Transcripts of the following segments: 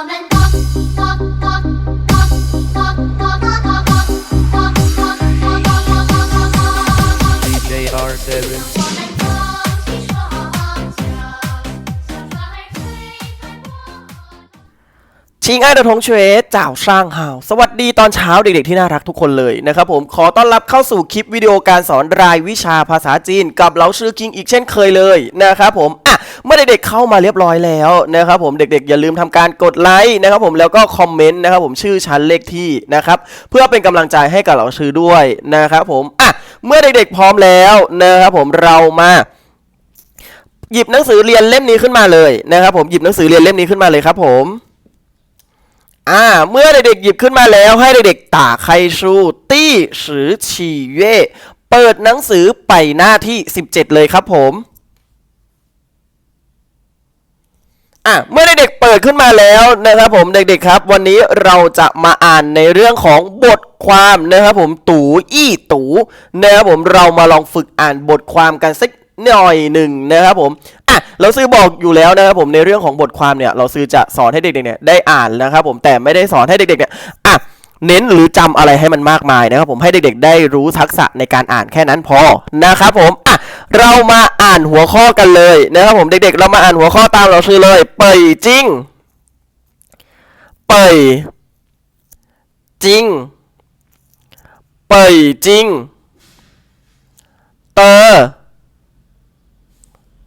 我们 ชิงอ้เดอะทงเฉวเจ้าช่างหาวสวัสดีตอนเช้าเด็กๆที่น่ารักทุกคนเลยนะครับผมขอต้อนรับเข้าสู่คลิปวิดีโอการสอนรายวิชาภาษาจีนกับเราชื่อคิงอีกเช่นเคยเลยนะครับผมอะเมื่อเด็กๆเข้ามาเรียบร้อยแล้วนะครับผมเด็กๆอย่าลืมทำการกดไลค์นะครับผมแล้วก็คอมเมนต์นะครับผมชื่อชั้นเลขที่นะครับเพื่อเป็นกำลังใจให้กับเราชื่อด้วยนะครับผมอะเมื่อเด็กๆพร้อมแล้วนะครับผมเรามาหยิบหนังสือเรียนเล่มนี้ขึ้นมาเลยนะครับผมหยิบหนังสือเรียนเล่มนี้ขึ้นมาเลยครับผม อ่า เมื่อเด็กๆหยิบขึ้นมาแล้วให้เด็กๆตาใครชูตี้สือฉีเย่เปิดหนังสือไปหน้าที่ 17 เลยครับผมอะเมื่อเด็กๆเปิดขึ้นมาแล้วนะครับผมเด็กๆครับ วันนี้เราจะมาอ่านในเรื่องของบทความนะครับผม ตูอี้ตูนะครับผมเรามาลองฝึกอ่านบทความกันสัก หน่อยหนึ่งนะครับผมอะเราซื้อบอกอยู่แล้วนะครับผมในเรื่องของบทความเนี่ยเราซื้อจะสอนให้เด็กๆเนี่ยได้อ่านนะครับผมแต่ไม่ได้สอนให้เด็กๆเนี่ยอะเน้นหรือจำอะไรให้มันมากมายนะครับผมให้เด็กๆ ได้รู้ทักษะในการอ่านแค่นั้นพอนะครับผมอะเรามาอ่านหัวข้อกันเลยนะครับผมเด็กๆ เรามาอ่านหัวข้อตามเราซื้อเลย เป่ยจริง เป่ยจริง เป่ยจริง เตอ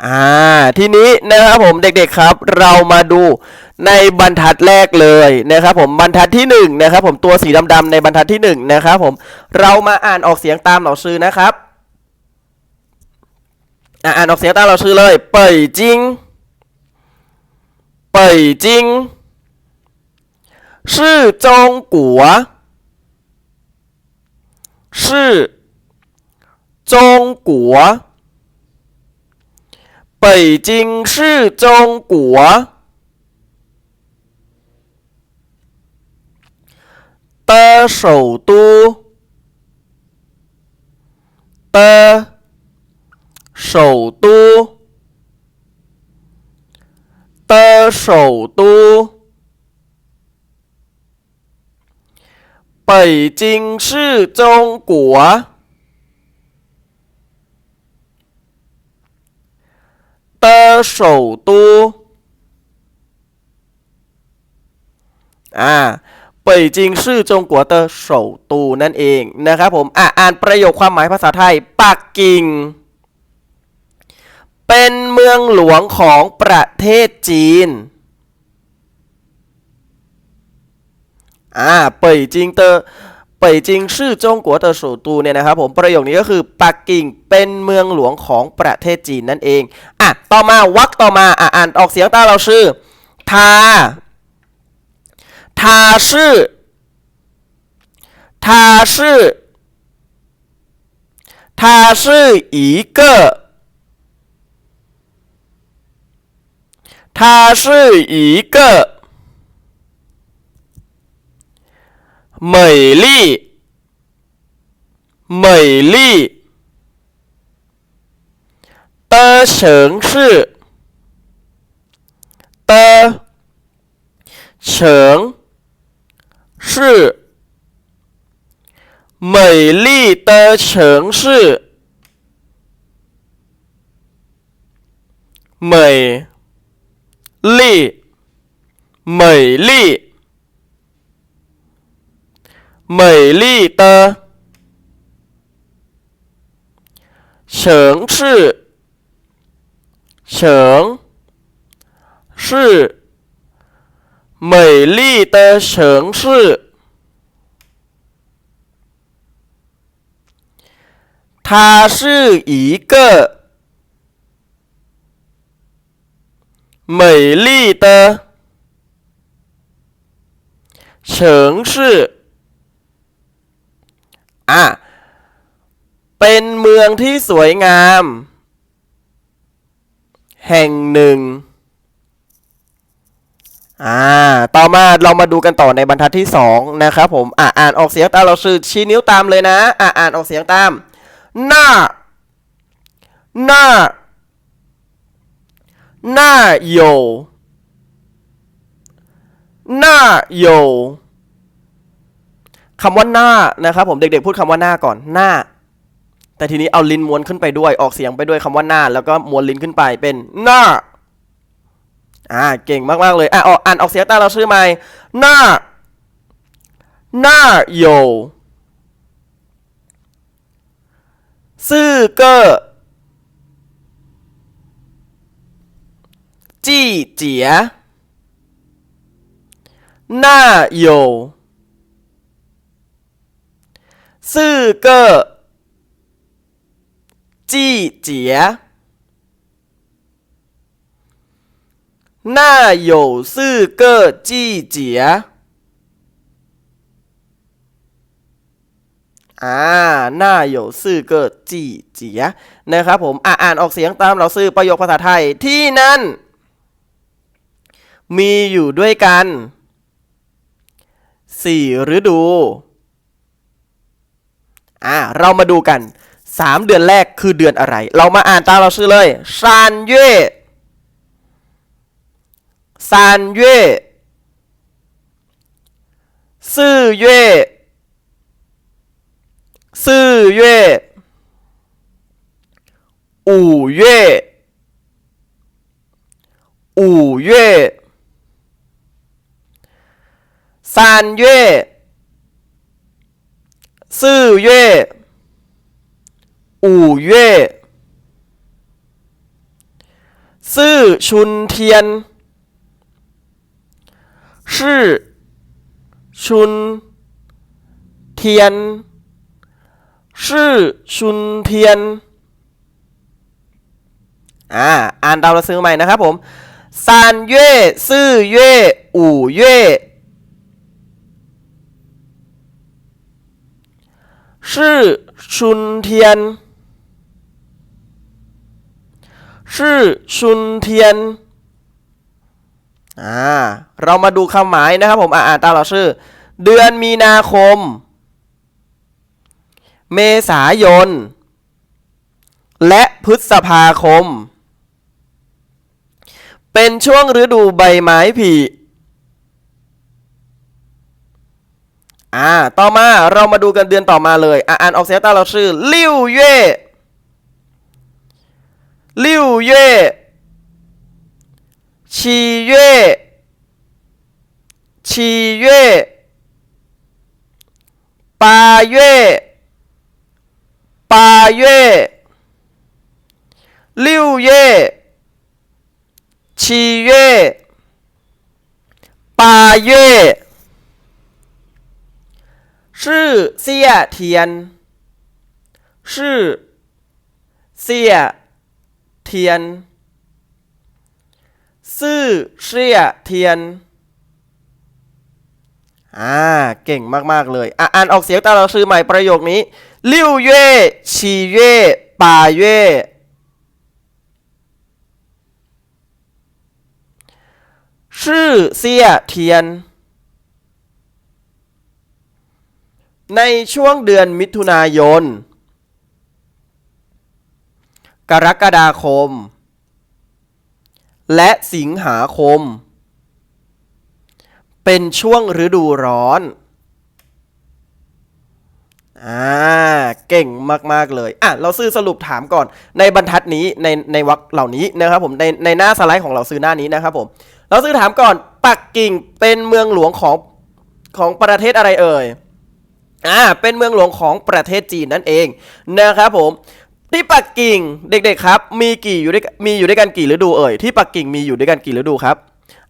อ่าทีนี้นะครับผมเด็กๆครับ เรามาดูในบรรทัดแรกเลยนะครับผมบรรทัดที่1นะครับผมตัวสีดำๆในบรรทัดที่1นะครับผมเรามาอ่านออกเสียงตามเหล่าซื้อนะครับอ่านออกเสียงตามเหล่าซื้อเลย เป่ยจิงเป่ยจิง是中国是中国北京是中国。的首都。的首都。的首都，北京是中国。的首都อ่าเป่ยจิงชื่อจงกัวเตอร์首都นั่นเองนะครับผมอ่ะอ่านประโยคความหมายภาษาไทย ปักกิ่ง เป็นเมืองหลวงของประเทศจีน อ่า เป่ยจิงเตอร์ เป่ยจิงชื่อจงกัวเตอร์首都เนี่ยนะครับผม ประโยคนี้ก็คือ ปักกิ่ง เป็นเมืองหลวงของประเทศจีนนั่นเอง อ่ะ ต่อมา วักต่อมา อ่ะอ่านออกเสียงตามเราชื่อ ทา ทาชื่อ ทาชื่อ ทาชื่อ一个它是一个 美丽美丽的城市的城市美丽的城市美丽美丽美丽的城市城市美丽的城市。它是一个美丽的城市。 อะเป็นเมืองที่สวยงาม แห่งหนึ่งอ่าต่อมาเรามาดูกันต่อในบรรทัดที่สองนะครับผมอ่าอ่านออกเสียงตามเราสื่อชี้นิ้วตามเลยนะอ่าอ่านออกเสียงตาม หน้า หน้า หน้า有หน้า有 คำว่าหน้านะครับผมเด็กๆพูดคำว่าหน้าก่อนหน้า แต่ทีนี้เอาลิ้นม้วนขึ้นไปด้วยออกเสียงไปด้วยคำว่าหน้า แล้วก็ม้วนลิ้นขึ้นไปเป็นหน้าอ่าเก่งมากๆเลยอ่าอ,อ่านออกเสียงตาเราชื่อใหม่หน้าหน้าโยซื่อเกอจี้เจียหน้าโย ซื่อเก้อจี้เจียหน้าอยู่ซื่อเก้อจี้เจียอ่าหน้าอยู่ซื่อเกิดจีเจียนะครับผมอ่าอ่านออกเสียงตามเราซื่อประโยคภาษาไทยที่นั่น มีอยู่ด้วยกันสี่ฤดู อ่าเรามาดูกันสามเดือนแรกคือเดือนอะไร เรามาอ่านตามเราชื่อเลยซานเย่ซานเย่ซื่อเย่ซื่อเย่อู่เย่อู่เย่ซานเย่ ซื่อเย่อู่เย่ซื่อชุนเทียนชื่อชุนเทียนชื่อชุนเทียนอ่าอ่านตามเราซื้อใหม่นะครับผมซานเย่ซื่อเย่อู่เย่ ชื่อชุนเทียน ชื่อชุนเทียน อ่า เรามาดูคำหมายนะครับผมอ่าอ่านตามเราชื่อ เดือนมีนาคม เมษายน และพฤษภาคม เป็นช่วงฤดูใบไม้ผลิ อ่า ต่อมาเรามาดูกันเดือนต่อมาเลยอ่านออกเสียงตามเราชื่อลิวเย่ลิวเย่ชีเย่ชีเย่ปาเย่ปาเย่ลิวเย่ชีเย่ปาเย่ ชื่อเสียเทียน ชื่อเสียเทียน ซื่อเสียเทียน อ่า เก่งมาก ๆ เลย อะอ่านออกเสียงตามเราชื่อใหม่ประโยคนี้ลิ่วเย่ชีเย่ป่าเย่ชื่อเสียเทียน ในช่วงเดือนมิถุนายน กรกฎาคม และสิงหาคม เป็นช่วงฤดูร้อน อ่า เก่งมาก ๆ เลย อะ เราซื้อสรุปถามก่อน ในบรรทัดนี้ ใน ในวรรคเหล่านี้นะครับผม ใน ในหน้าสไลด์ของเราซื้อหน้านี้นะครับผม เราซื้อถามก่อน ปักกิ่งเป็นเมืองหลวงของ ของประเทศอะไรเอ่ย อ่าเป็นเมืองหลวงของประเทศจีนนั่นเองนะครับผมที่ปักกิ่งเด็กๆครับ มีกี่อยู่ด้วยมีอยู่ด้วยกันกี่ฤดูเอ่ยที่ปักกิ่งมีอยู่ด้วยกันกี่ฤดูครับ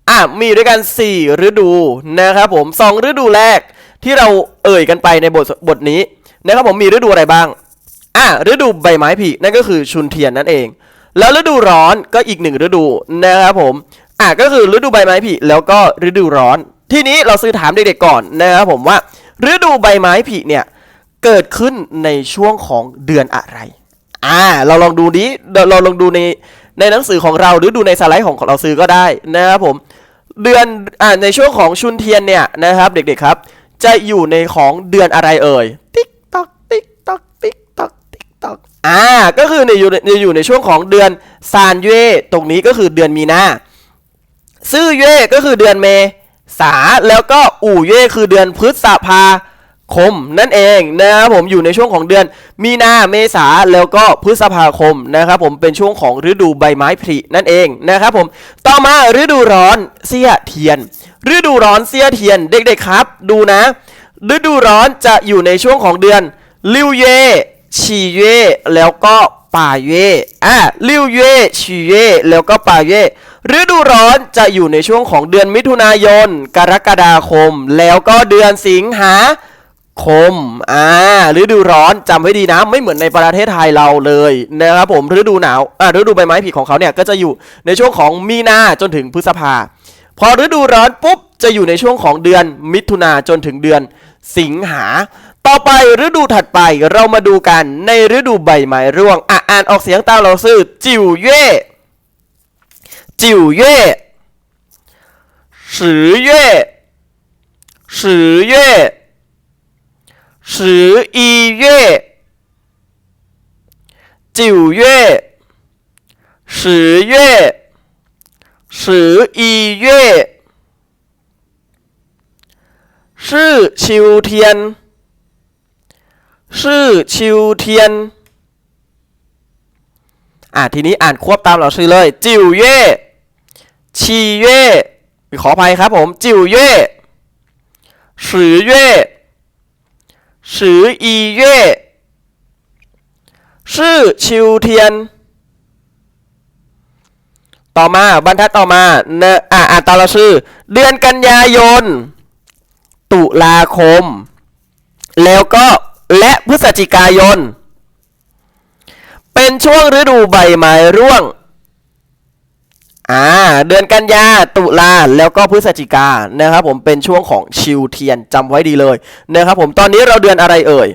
อ่ามีด้วยกัน 4 ฤดูนะครับผมสองฤดูแรกที่เราเอ่ยกันไปในบทบทนี้นะครับผมมีฤดูอะไรบ้างอ่าฤดูใบไม้ผลินั่นก็คือชุนเทียนนั่นเอง แล้วฤดูร้อนก็อีกหนึ่งฤดูนะครับผมอะก็คือฤดูใบไม้ผลิแล้วก็ฤดูร้อน ทีนี้เราซื้อถามเด็กๆก่อนนะครับผมว่า ฤดูใบไม้ผลิเนี่ยเกิดขึ้นในช่วงของเดือนอะไร อ่า เราลองดูดิเราเราลองดูในในหนังสือของเราหรือดูในสไลด์ของเราซื้อก็ได้นะครับผม เดือน อ่า ในช่วงของชุนเทียนเนี่ยนะครับ เด็กๆครับ จะอยู่ในของเดือนอะไรเอ่ย ติ๊กตอก ติ๊กตอก ติ๊กตอก ติ๊กตอก อ่า ก็คือในอยู่ในอยู่ในช่วงของเดือนซานเย่ตรงนี้ก็คือเดือนมีนาซื่อเย่ก็คือเดือนเม ษาแล้วก็อู่เย่คือเดือนพฤษภาคมนั่นเองนะครับผมอยู่ในช่วงของเดือนมีนาเมษาแล้วก็พฤษภาคมนะครับผมเป็นช่วงของฤดูใบไม้ผลินั่นเองนะครับผมต่อมาฤดูร้อนเสี้ยเทียน ฤดูร้อนเสี้ยเทียนเด็กๆครับ ดูนะ ฤดูร้อนจะอยู่ในช่วงของเดือนลิวเย่ฉีเย่แล้วก็ป่าเย่อะลิวเย่ฉีเย่แล้วก็ป่าเย่ ฤดูร้อนจะอยู่ในช่วงของเดือนมิถุนายน กรกฎาคม แล้วก็เดือนสิงหาคม อ่า ฤดูร้อนจำไว้ดีนะ ไม่เหมือนในประเทศไทยเราเลยนะครับผม ฤดูหนาว อ่าฤดูใบไม้ผลิของเขาเนี่ยก็จะอยู่ในช่วงของมีนาจนถึงพฤษภา พอฤดูร้อนปุ๊บจะอยู่ในช่วงของเดือนมิถุนาจนถึงเดือนสิงหา ต่อไปฤดูถัดไปเรามาดูกันในฤดูใบไม้ร่วง อะอ่านออกเสียงตามเราซื่อจิวเย่ จิ๋วเย่十月十月十一月九月十月十一月是秋天，是秋天。อ่ะทีนี้อ่านควบตามเราชื่อเลยจิ๋วเย่ ชีเย่ขออภัยครับผม จิ๋วเย่สือเย่สืออีเย่ชื่อชิวเทียน ต่อมาบรรทัดต่อมาเนอ่าอ่าตามเราชื่อ เดือนกันยายน ตุลาคม แล้วก็และพฤศจิกายน เป็นช่วงฤดูใบไม้ร่วง อ่าเดือนกันยาตุลาแล้วก็พฤศจิกานะครับผมเป็นช่วงของชิวเทียนจำไว้ดีเลยนะครับผมตอนนี้เราเดือนอะไรเอ่ย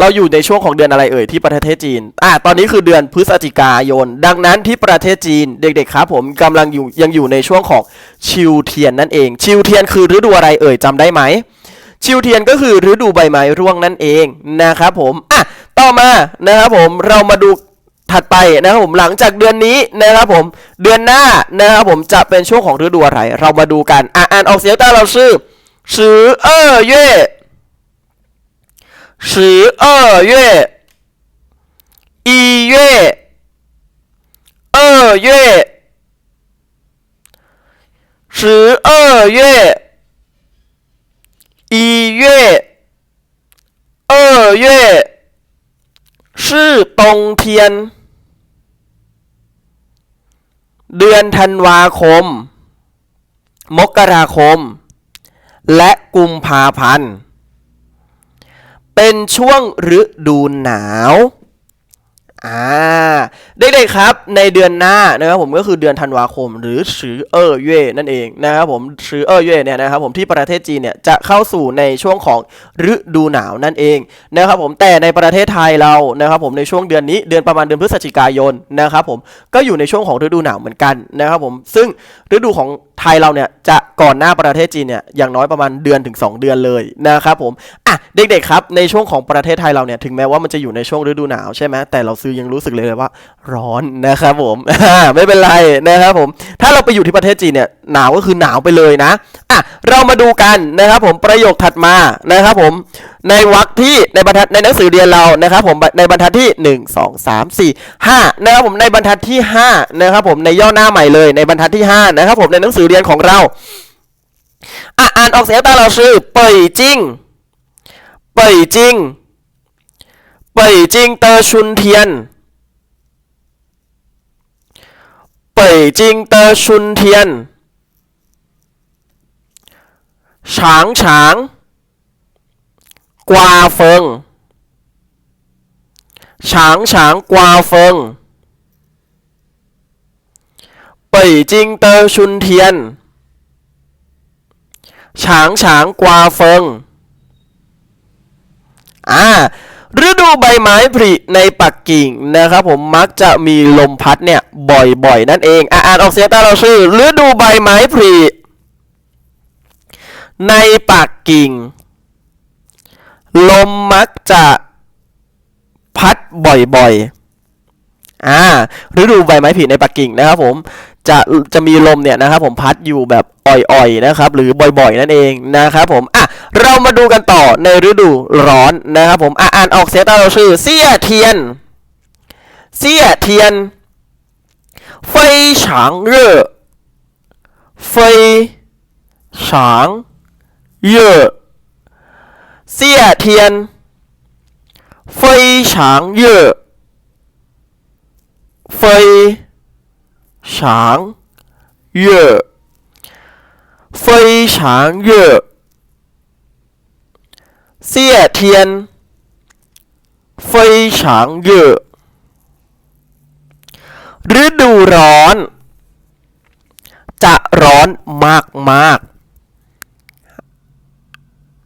เราอยู่ในช่วงของเดือนอะไรเอ่ยที่ประเทศจีนอ่าตอนนี้คือเดือนพฤศจิกายน ดังนั้นที่ประเทศจีนเด็กๆครับผมกำลังอยู่ยังอยู่ในช่วงของชิวเทียนนั่นเอง ชิวเทียนคือฤดูอะไรเอ่ยจำได้ไหมชิวเทียนก็คือฤดูใบไม้ร่วงนั่นเองนะครับผมอะต่อมานะครับผมเรามาดู ถัดไปนะครับผม หลังจากเดือนนี้นะครับผม เดือนหน้านะครับผมจะเป็นช่วงของฤดูอะไร เรามาดูกัน อ่ะอ่านออกเสียงตามเราชื่อ十二月十二月一月二月十二月一月、二月是冬天 เดือนธันวาคม มกราคม และกุมภาพันธ์ เป็นช่วงฤดูหนาว อ่าเด็กๆครับในเดือนหน้านะครับผมก็คือเดือนธันวาคม หรือชือเออเย่นั่นเองนะครับผมชือเออเย่เนี่ยนะครับผมที่ประเทศจีนเนี่ยจะเข้าสู่ในช่วงของฤดูหนาวนั่นเองนะครับผมแต่ในประเทศไทยเรานะครับผมในช่วงเดือนนี้เดือนประมาณเดือนพฤศจิกายนนะครับผมก็อยู่ในช่วงของฤดูหนาวเหมือนกันนะครับผมซึ่งฤดูของไทยเราเนี่ยจะก่อนหน้าประเทศจีนเนี่ยอย่างน้อยประมาณเดือนถึง 2 เดือนเลยนะครับผมอะเด็กๆครับในช่วงของประเทศไทยเราเนี่ยถึงแม้ว่ามันจะอยู่ในช่วงฤดูหนาวใช่ไหมแต่เราซื้อยังรู้สึกเลยว่า ร้อนนะครับผมไม่เป็นไรนะครับผม ถ้าเราไปอยู่ที่ประเทศจีนเนี่ยหนาวก็คือหนาวไปเลยนะอะเรามาดูกันนะครับผมประโยคถัดมานะครับผมในวรรคที่ในบรรทัดในหนังสือเรียนเรานะครับผมในบรรทัดที่ 1 2 3 4 5นะครับผมในบรรทัดที่5นะครับผมในย่อหน้าใหม่เลยในบรรทัดที่ 5 นะครับผมในหนังสือเรียนของเราอะอ่านออกเสียงตามเราชื่อเป่ยจิ้งเป่ยจิ้ง 北京的春天北京的春天长长刮风长长刮风北京的春天长长刮风啊 ฤดูใบไม้ผลิในปักกิ่งนะครับผมมักจะมีลมพัดเนี่ยบ่อยๆ นั่นเองอะอ่านออกเสียงตามเราชื่อฤดูใบไม้ผลิในปักกิ่ง ลมมักจะพัดบ่อยๆอ่าฤดูใบไม้ผลิในปักกิ่งนะครับผมจะจะมีลมเนี่ยนะครับผมพัดอยู่แบบอ่อยๆนะครับหรือบ่อยๆนั่นเองนะครับผมอะ เรามาดูกันต่อในฤดูร้อนนะครับผมอ่านออกเสียงตามเราชื่อเสี้ยเทียน เสี้ยเทียนไฟฉางเร่ไฟฉางเย่เสี้ยเทียนไฟฉางเย่อไฟฉางเย่ไฟฉางเย่ เสียเทียนไฟฉางเย่อฤดูร้อน จะร้อนมากมาก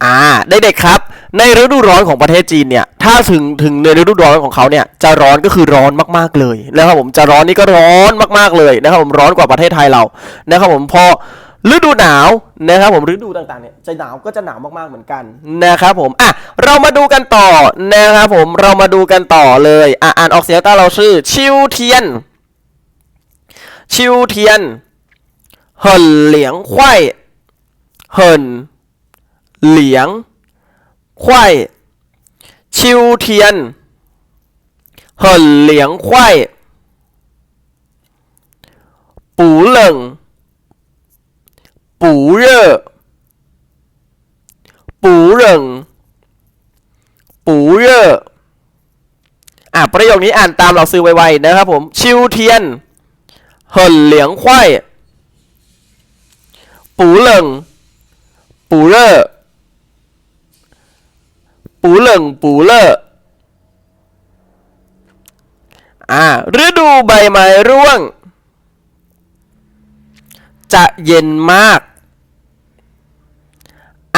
อ่าได้เด็กครับ ในฤดูร้อนของประเทศจีนเนี่ย ถ้าถึงถึงในฤดูร้อนของเขาเนี่ย จะร้อนก็คือร้อนมากๆเลยนะครับผม จะร้อนนี่ก็ร้อนมากๆเลยนะครับผม ร้อนกว่าประเทศไทยเรา นะครับผม พอ ฤดูหนาวนะครับผมฤดูต่างๆเนี่ยจะหนาวก็จะหนาวมากๆเหมือนกันนะครับผมอะเรามาดูกันต่อนะครับผมเรามาดูกันต่อเลยอะอ่านออกเสียงต้าเราชื่อ ชิวเทียน ชิวเทียนเหินเหลียงไข่เหินเหลียงไข่ชิวเทียนเหินเหลียงไข่ปูเหลิง ปูเร่อปูเริงปูเร่ออะประโยคนี้อ่านตามเราซื้อไวๆนะครับผม ชิวเทียนเหินเหลียงควายปูเหลิงปูเร่อปูเหลิงปูเลออ่าฤดูใบไม้ร่วง จะเย็นมาก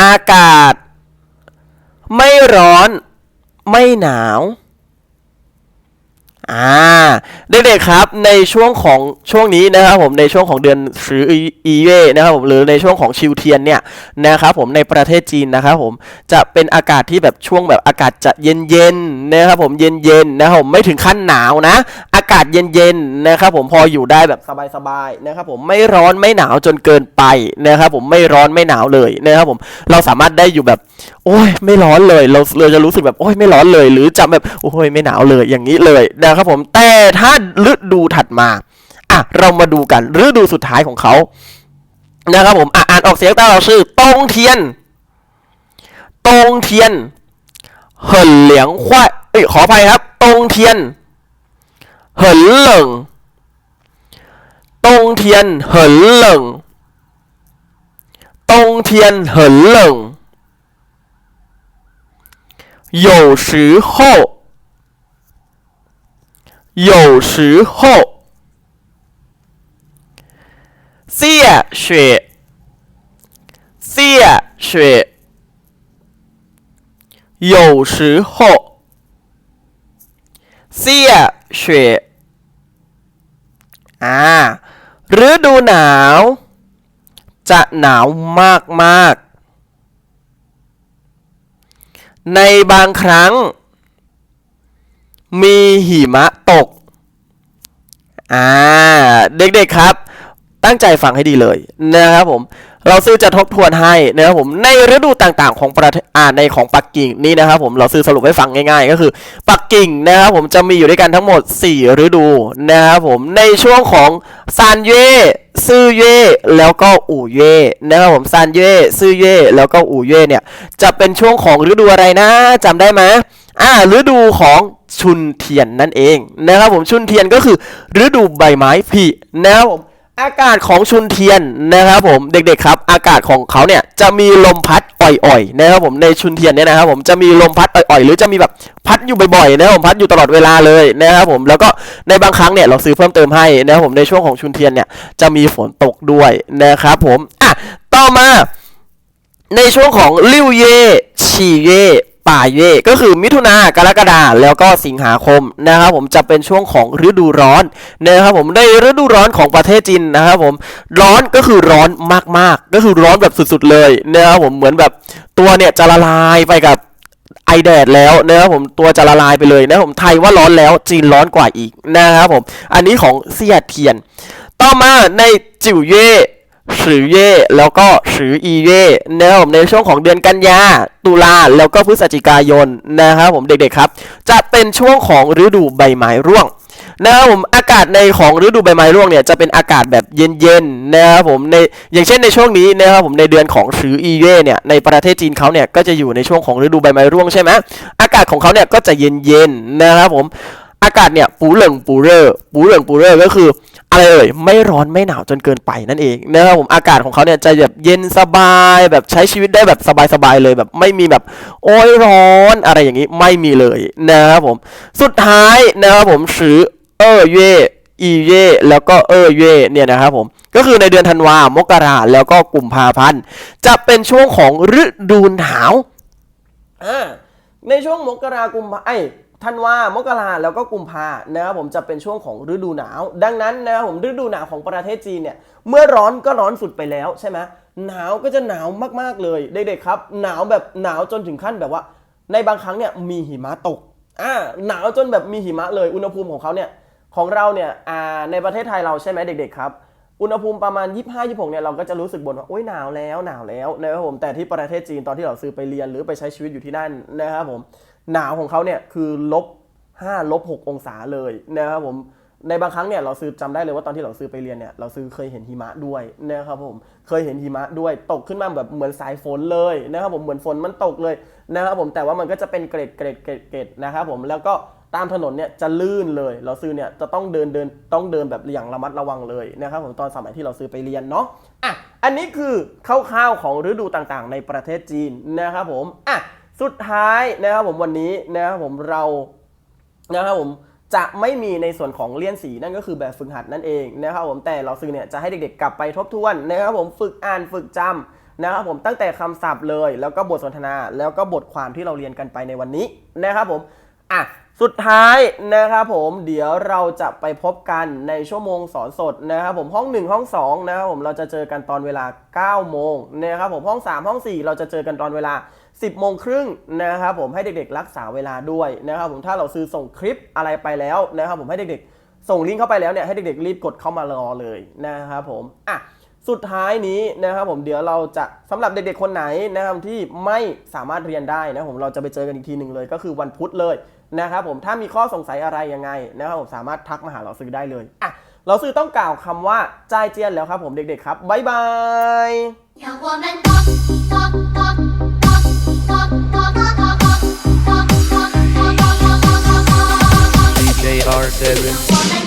อากาศ ไม่ร้อน ไม่หนาว อ่า เด็กๆครับ ในช่วงของช่วงนี้นะครับผม ในช่วงของเดือนสืออีเว่นะครับผมหรือในช่วงของชิวเทียนเนี่ยนะครับผมในประเทศจีนนะครับผมจะเป็นอากาศที่แบบช่วงแบบอากาศจะเย็นๆนะครับผมเย็นๆนะครับผมไม่ถึงขั้นหนาวนะากาศเย็นๆนะครับผมพออยู่ได้แบบสบายๆนะครับผมไม่ร้อนไม่หนาวจนเกินไปนะครับผมไม่ร้อนไม่หนาวเลยนะครับผมเราสามารถได้อยู่แบบ โอ้ยไม่ร้อนเลยเราเราจะรู้สึกแบบโอ้ยไม่ร้อนเลย หรือจะแบบโอ้ยไม่หนาวเลยอย่างนี้เลยนะครับผมแต่ถ้าฤดูถัดมาอะเรามาดูกันฤดูสุดท้ายของเขานะครับผมอะอ่านออกเสียงตามเราชื่อตงเทียนตงเทียนเหินเหลียงควายเอ้ยขออภัยครับตงเทียน 很冷，冬天很冷，冬天很冷。有时候，有时候，下雪，下雪。有时候，下。雪。อ่าฤดูหนาว จะหนาวมากมากๆ ในบางครั้ง มีหิมะตก อ่า เด็กๆครับ ตั้งใจฟังให้ดีเลยนะครับผม เราซื้อจะทบทวนให้นะครับผมในฤดูต่างๆ ของประอ่าในของปักกิ่งนี่นะครับผมเราซื้อสรุปให้ฟังง่ายๆ ก็คือ ปักกิ่งนะครับผมจะมีอยู่ด้วยกันทั้งหมด 4 ฤดูนะครับผมในช่วงของซานเย่ซื่อเย่แล้วก็อู่เย่นะครับผมซานเย่ซื่อเย่แล้วก็อู่เย่เนี่ยจะเป็นช่วงของฤดูอะไรนะจำได้ไหมอ่าฤดูของชุนเทียนนั่นเองนะครับผมชุนเทียนก็คือฤดูใบไม้ผลินะครับผม อากาศของชุนเทียนนะครับผมเด็กๆครับ อากาศของเขาเนี่ยจะมีลมพัดอ่อยๆนะครับผมในชุนเทียนเนี่ยนะครับผมจะมีลมพัดอ่อยๆ หรือจะมีแบบพัดอยู่บ่อยๆนะครับผมพัดอยู่ตลอดเวลาเลยนะครับผมแล้วก็ในบางครั้งเนี่ยเราซื้อเพิ่มเติมให้นะครับผมในช่วงของชุนเทียนเนี่ยจะมีฝนตกด้วยนะครับผมอะต่อมาในช่วงของลิวเย่ฉีเย่ ป่าเย่ก็คือมิถุนากรกฎาแล้วก็สิงหาคมนะครับผมจะเป็นช่วงของฤดูร้อนนะครับผมในฤดูร้อนของประเทศจีนนะครับผมร้อนก็คือร้อนมากๆ ก็คือร้อนแบบสุดๆเลยนะครับผมเหมือนแบบตัวเนี่ยจะละลายไปกับไอแดดแล้วนะครับผมตัวจะละลายไปเลยนะผมไทยว่าร้อนแล้วจีนร้อนกว่าอีกนะครับผมอันนี้ของเซียเทียน ต่อมาในจิ๋วเย่ สือเย่แล้วก็สืออีเย่นะครับในช่วงของเดือนกันยาตุลาแล้วก็พฤศจิกายนนะครับผมเด็กๆครับ จะเป็นช่วงของฤดูใบไม้ร่วงนะครับผมอากาศในของฤดูใบไม้ร่วงเนี่ยจะเป็นอากาศแบบเย็นๆนะครับผมในอย่างเช่นในช่วงนี้นะครับผมในเดือนของสืออีเย่เนี่ยในประเทศจีนเขาเนี่ยก็จะอยู่ในช่วงของฤดูใบไม้ร่วงใช่ไหมอากาศของเขาเนี่ยก็จะเย็นๆนะครับผมอากาศเนี่ยปูเหลิงปูเร่อปูเหลิงปูเร่อก็คือ อะไรเอ่ยไม่ร้อนไม่หนาวจนเกินไปนั่นเองนะครับผมอากาศของเขาเนี่ยจะแบบเย็นสบายแบบใช้ชีวิตได้แบบสบายๆเลยแบบไม่มีแบบโอ้ยร้อนอะไรอย่างนี้ไม่มีเลยนะครับผมสุดท้ายนะครับผมสือเออเย่อีเย่แล้วก็เออเย่เนี่ยนะครับผมก็คือในเดือนธันวามกราแล้วก็กุมภาพันธ์จะเป็นช่วงของฤดูหนาวอ่าในช่วงมกรากุมภาไอ ธันวามกราแล้วก็กุมภานะครับผมจะเป็นช่วงของฤดูหนาว ดังนั้นนะครับผมฤดูหนาวของประเทศจีนเนี่ยเมื่อร้อนก็ร้อนสุดไปแล้วใช่ไหมหนาวก็จะหนาวมากๆเลยเด็กๆครับ หนาวแบบหนาวจนถึงขั้นแบบว่า ในบางครั้งเนี่ยมีหิมะตกอ่าหนาวจนแบบมีหิมะเลยอุณหภูมิของเขาเนี่ยของเราเนี่ยอ่าในประเทศไทยเราใช่ไหมเด็กๆครับอุณหภูมิประมาณ 25 26เนี่ยเราก็จะรู้สึกบ่นว่าโอ๊ยหนาวแล้วหนาวแล้วนะครับผมแต่ที่ประเทศจีนตอนที่เราซื้อไปเรียนหรือไปใช้ชีวิตอยู่ที่นั่นนะครับผม หนาวของเขาเนี่ยคือลบ5ลบ6องศาเลยนะครับผมในบางครั้งเนี่ยเราซื้อจำได้เลยว่าตอนที่เราซื้อไปเรียนเนี่ยเราซื้อเคยเห็นหิมะด้วยนะครับผมเคยเห็นหิมะด้วยตกขึ้นมาแบบเหมือนสายฝนเลยนะครับผมเหมือนฝนมันตกเลยนะครับผมแต่ว่ามันก็จะเป็นเกรดเกรดเกรดเกรดนะครับผมแล้วก็ตามถนนเนี่ยจะลื่นเลย เราซื้อเนี่ยจะต้องเดินเดินต้องเดินแบบอย่างระมัดระวังเลยนะครับผมตอนสมัยที่เราซื้อไปเรียนเนาะอะอันนี้คือคร่าวๆของฤดูต่างๆ ในประเทศจีนนะครับผมอะ สุดท้ายนะครับผมวันนี้นะครับผมเรานะครับผมจะไม่มีในส่วนของเลี่ยนสีนั่นก็คือแบบฝึกหัดนั่นเองนะครับผมแต่เราซื้อเนี่ยจะให้เด็กๆกลับไปทบทวนนะครับผมฝึกอ่านฝึกจำนะครับผมตั้งแต่คำศัพท์เลย แล้วก็บทสนทนา แล้วก็บทความที่เราเรียนกันไปในวันนี้นะครับผมอะ สุดท้ายนะครับผมเดี๋ยวเราจะไปพบกันในชั่วโมงสอนสดนะครับผมห้อง 1 ห้อง2นะครับผมเราจะเจอกันตอนเวลา 9 โมงนะครับผมห้อง 3 ห้อง 4 เราจะเจอกันตอนเวลา 10 โมงครึ่งนะครับผมให้เด็กๆ รักษาเวลาด้วยนะครับผมถ้าเราซื้อส่งคลิปอะไรไปแล้วนะครับผมให้เด็กๆ ส่งลิงก์เข้าไปแล้วเนี่ยให้เด็กๆ รีบกดเข้ามารอเลยนะครับผมอะสุดท้ายนี้นะครับผมเดี๋ยวเราจะสำหรับเด็กๆคนไหนนะครับที่ไม่สามารถเรียนได้นะผมเราจะไปเจอกันอีกทีหนึ่งเลย ก็คือวันพุธเลย นะครับผมถ้ามีข้อสงสัยอะไรยังไงนะครับผมสามารถทักมาหาเราซื้อได้เลยอะเราซื้อต้องกล่าวคำว่าจ่ายเจียนแล้วครับผมเด็กๆครับบ๊ายบายเ r 7